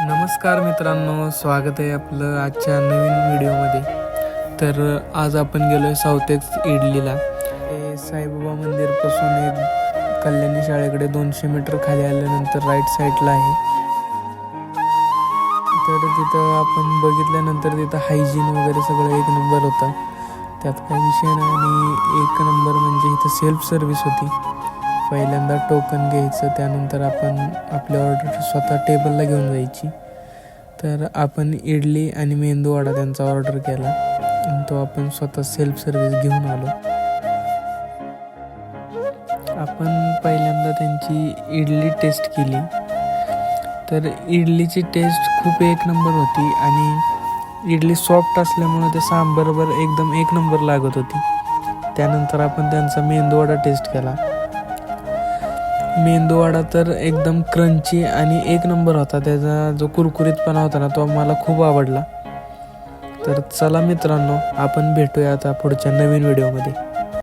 नमस्कार मित्रांनो स्वागत आहे आपलं आजच्या नवीन व्हिडिओमध्ये. तर आज आपण गेलो आहे सावतेच इडलीला. हे साईबाबा मंदिरपासून एक कल्याणी शाळेकडे दोनशे मीटर खाली आल्यानंतर राईट साईडला आहे. तर तिथं आपण बघितल्यानंतर तिथं हायजीन वगैरे सगळं एक नंबर होता. त्यात काही विषय नाही आणि एक नंबर म्हणजे इथं सेल्फ सर्विस होती. पहिल्यांदा टोकन घ्यायचं त्यानंतर आपण आपली ऑर्डर स्वतः टेबलला घेऊन जायची. तर आपण इडली आणि मेंदू वडा त्यांचा ऑर्डर केला. आणि तो आपण स्वतः सेल्फ सर्विस घेऊन आलो. आपण पहिल्यांदा त्यांची इडली टेस्ट केली. तर इडलीची टेस्ट खूप एक नंबर होती आणि इडली सॉफ्ट असल्यामुळे ते सांबरवर एकदम एक नंबर लागत होती. त्यानंतर आपण त्यांचा मेंदूवडा टेस्ट केला. मेंदूवडा तर एकदम क्रंची आणि एक नंबर होता. त्याचा जो कुरकुरीतपणा होता ना तो मला खूप आवडला. तर चला मित्रांनो आपण भेटूया आता पुढच्या नवीन व्हिडिओमध्ये